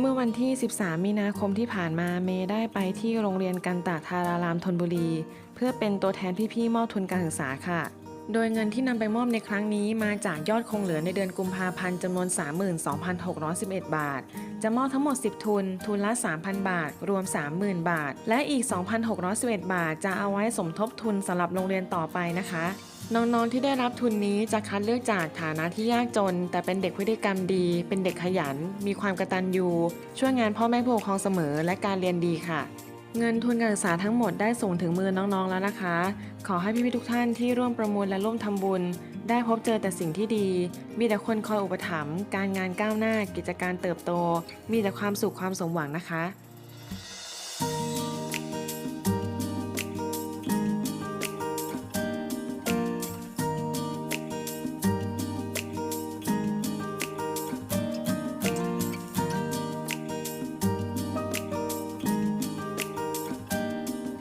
เมื่อวันที่ 13 มีนาคมที่ผ่านมาเมย์ได้ไปที่โรงเรียนกันตะทารารามธนบุรี เพื่อเป็นตัวแทนพี่ๆมอบทุนการศึกษาค่ะ โดยเงินที่นำไปมอบในครั้งนี้มาจากยอดคงเหลือในเดือนกุมภาพันธ์จำนวน 32,611 บาท จะมอบทั้งหมด 10 ทุน ทุนละ 3,000 บาท รวม 30,000 บาท และอีก 2,611 บาท จะเอาไว้สมทบทุนสำหรับโรงเรียนต่อไปนะคะ น้องๆที่ได้รับทุนนี้จะคัดเลือกจากฐานะที่ยากจน แต่เป็นเด็กพฤติกรรมดี เป็นเด็กขยัน มีความกระตัญญูช่วยงานพ่อแม่ผู้ปกครองเสมอและการเรียนดีค่ะ เงินทุนการศึกษาทั้งหมดได้ส่งถึงมือน้องๆแล้วนะคะ ขอให้พี่ๆทุกท่านที่ร่วมประมูลและร่วมทำบุญ ได้พบเจอแต่สิ่งที่ดี มีแต่คนคอยอุปถัมภ์การงานก้าวหน้ากิจการเติบโต มีแต่ความสุขความสมหวังนะคะ